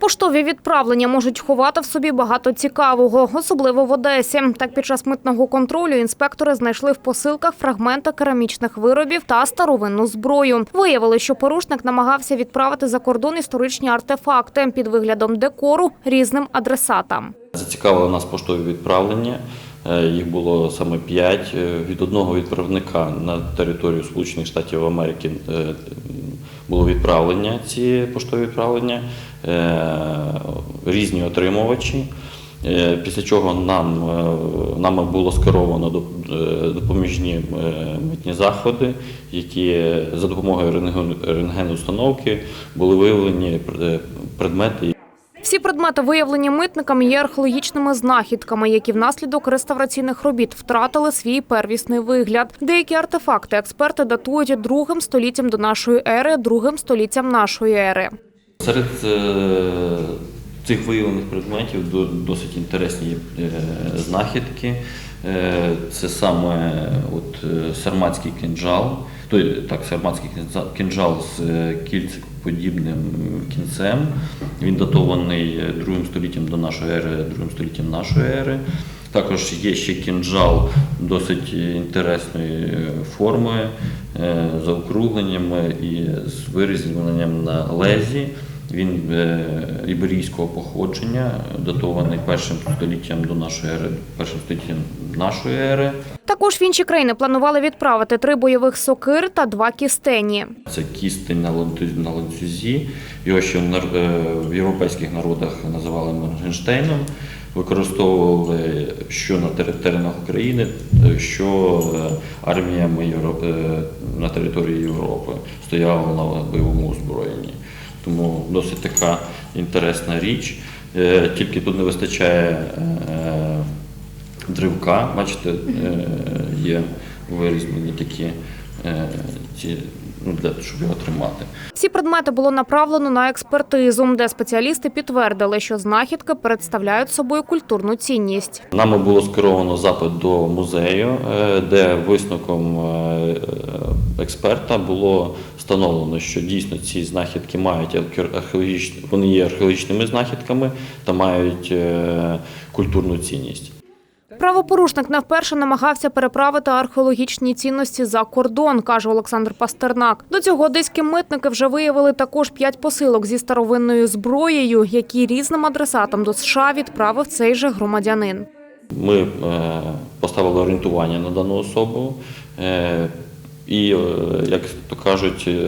Поштові відправлення можуть ховати в собі багато цікавого, особливо в Одесі. Так, під час митного контролю інспектори знайшли в посилках фрагменти керамічних виробів та старовинну зброю. Виявили, що порушник намагався відправити за кордон історичні артефакти під виглядом декору різним адресатам. Зацікавили нас поштові відправлення. Е, Їх було саме п'ять Е, від одного відправника на територію Сполучених Штатів Америки. Було відправлення ці поштові відправлення, е, різні отримувачі. Е, Після чого нам, е, нами було скеровано до- допоміжні митні заходи, які за допомогою рентген- рентген-установки були виявлені предмети, Всі предмети, виявлені митниками, є археологічними знахідками, які внаслідок реставраційних робіт втратили свій первісний вигляд. Деякі артефакти експерти датують другим століттям до нашої ери, другим століттям нашої ери. Серед е, цих виявлених предметів до- досить інтересні е, знахідки. Е, Це саме от, е, сарматський кинджал, той, так, сарматський кинджал з е, кільцеподібним кінцем. Він датований другим століттям до нашої ери, другим століттям нашої ери. Також є ще кінжал досить інтересної форми, з округленнями і з вирізбленням на лезі. Він е, іберійського походження, датований першим століттям до нашої ери, першим століттям нашої ери. Також в інші країни планували відправити три бойових сокир та два кістені. Це кістень на ланцюзі, на ланцюзі. Його ще в, е, в європейських народах називали Моргенштейном. Використовували що на тери- теренах України, е, що арміями на території Європи стояла на бойовому озброєнні. Тому досить така інтересна річ. Е, Тільки тут не вистачає е, дривка. Бачите, е, є вирізблені такі ці, ну, для, щоб його тримати. Всі предмети було направлено на експертизу, де спеціалісти підтвердили, що знахідки представляють собою культурну цінність. Нами було скеровано запит до музею, де висновком експерта було встановлено, що дійсно ці знахідки мають архе- археологічні, вони є археологічними знахідками та мають е, культурну цінність. Правопорушник не вперше намагався переправити археологічні цінності за кордон, каже Олександр Пастернак. До цього одеські митники вже виявили також п'ять посилок зі старовинною зброєю, які різним адресатам до США відправив цей же громадянин. Ми е, поставили орієнтування на дану особу. І, е, як то кажуть, е,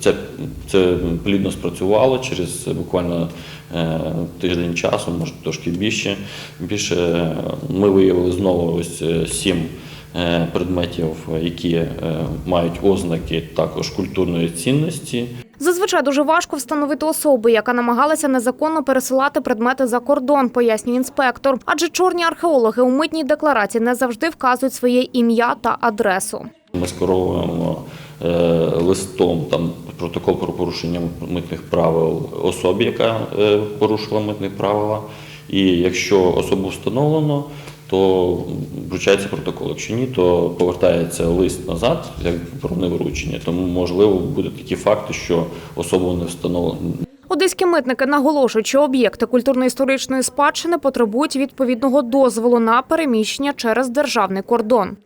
це, це плідно спрацювало через буквально е, тиждень часу, може трошки більше. Більше ми виявили знову ось сім предметів, які мають ознаки також культурної цінності. Зазвичай дуже важко встановити особу, яка намагалася незаконно пересилати предмети за кордон, пояснює інспектор. Адже чорні археологи у митній декларації не завжди вказують своє ім'я та адресу. Ми е, листом там протокол про порушення митних правил особі, яка е, порушила митні правила. І якщо особу встановлено, то вручається протокол. Якщо ні, то повертається лист назад, як про невручення. Тому можливо буде такі факти, що особу не встановлено. Одеські митники наголошують, що об'єкти культурно-історичної спадщини потребують відповідного дозволу на переміщення через державний кордон.